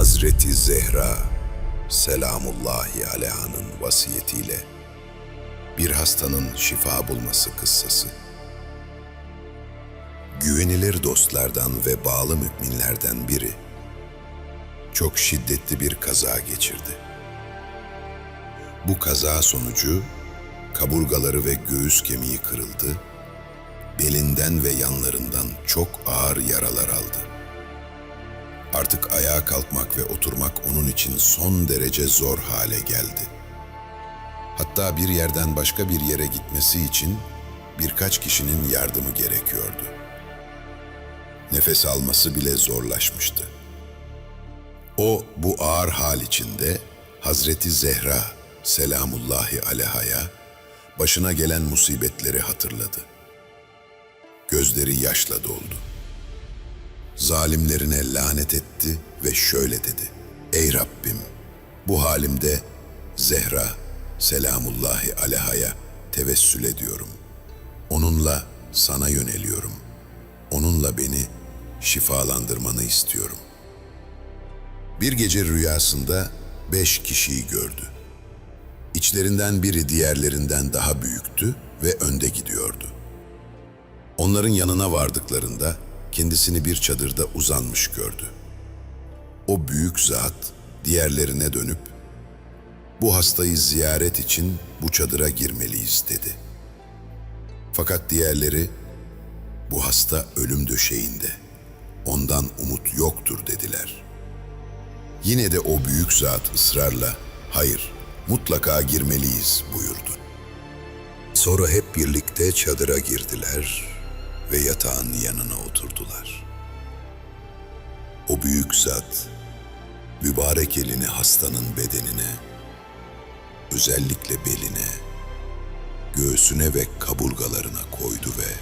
Hazreti Zehra selamullahi aleyhanın vasiyetiyle bir hastanın şifa bulması kıssası. Güvenilir dostlardan ve bağlı müminlerden biri çok şiddetli bir kaza geçirdi. Bu kaza sonucu kaburgaları ve göğüs kemiği kırıldı, belinden ve yanlarından çok ağır yaralar aldı. Artık ayağa kalkmak ve oturmak onun için son derece zor hale geldi. Hatta bir yerden başka bir yere gitmesi için birkaç kişinin yardımı gerekiyordu. Nefes alması bile zorlaşmıştı. O bu ağır hal içinde Hazreti Zehra selamullahi aleyhaya başına gelen musibetleri hatırladı. Gözleri yaşla doldu. Zalimlerine lanet etti ve şöyle dedi. Ey Rabbim bu halimde Zehra selamullahi aleyhaya tevessül ediyorum. Onunla sana yöneliyorum. Onunla beni şifalandırmanı istiyorum. Bir gece rüyasında beş kişiyi gördü. İçlerinden biri diğerlerinden daha büyüktü ve önde gidiyordu. Onların yanına vardıklarında kendisini bir çadırda uzanmış gördü. O büyük zat diğerlerine dönüp bu hastayı ziyaret için bu çadıra girmeliyiz dedi. Fakat diğerleri bu hasta ölüm döşeğinde. Ondan umut yoktur dediler. Yine de o büyük zat ısrarla hayır mutlaka girmeliyiz buyurdu. Sonra hep birlikte çadıra girdiler ve yatağın yanına oturdular. O büyük zat mübarek elini hastanın bedenine, özellikle beline, göğsüne ve kaburgalarına koydu ve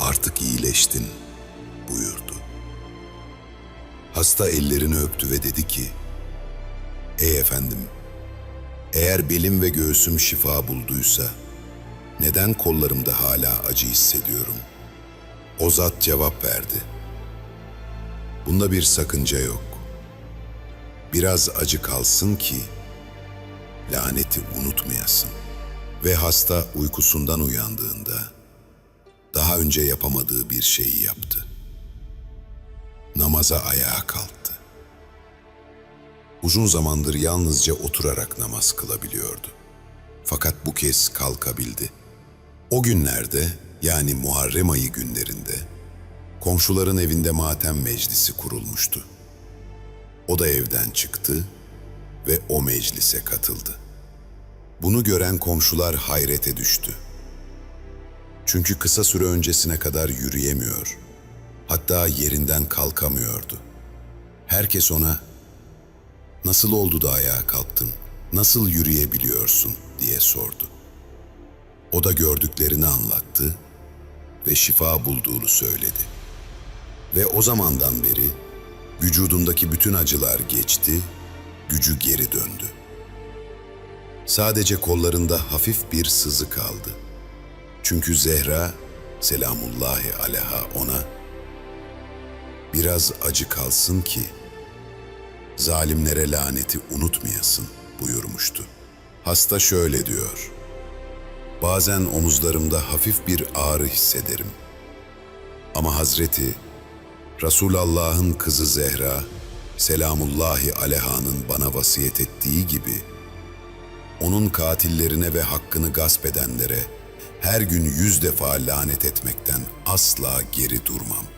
artık iyileştin buyurdu. Hasta ellerini öptü ve dedi ki, Ey efendim, eğer belim ve göğsüm şifa bulduysa, neden kollarımda hala acı hissediyorum? O zat cevap verdi. Bunda bir sakınca yok. Biraz acı kalsın ki laneti unutmayasın. Ve hasta uykusundan uyandığında daha önce yapamadığı bir şeyi yaptı. Namaza ayağa kalktı. Uzun zamandır yalnızca oturarak namaz kılabiliyordu. Fakat bu kez kalkabildi. O günlerde yani Muharrem ayı günlerinde komşuların evinde matem meclisi kurulmuştu. O da evden çıktı ve o meclise katıldı. Bunu gören komşular hayrete düştü. Çünkü kısa süre öncesine kadar yürüyemiyor, hatta yerinden kalkamıyordu. Herkes ona "Nasıl oldu da ayağa kalktın? Nasıl yürüyebiliyorsun?" diye sordu. O da gördüklerini anlattı ve şifa bulduğunu söyledi. Ve o zamandan beri vücudundaki bütün acılar geçti, gücü geri döndü. Sadece kollarında hafif bir sızı kaldı. Çünkü Zehra selamullahi aleyha ona biraz acı kalsın ki zalimlere laneti unutmayasın buyurmuştu. Hasta şöyle diyor. Bazen omuzlarımda hafif bir ağrı hissederim. Ama Hazreti Resulullah'ın kızı Zehra selamullahi aleyhanın bana vasiyet ettiği gibi onun katillerine ve hakkını gasp edenlere her gün yüz defa lanet etmekten asla geri durmam.''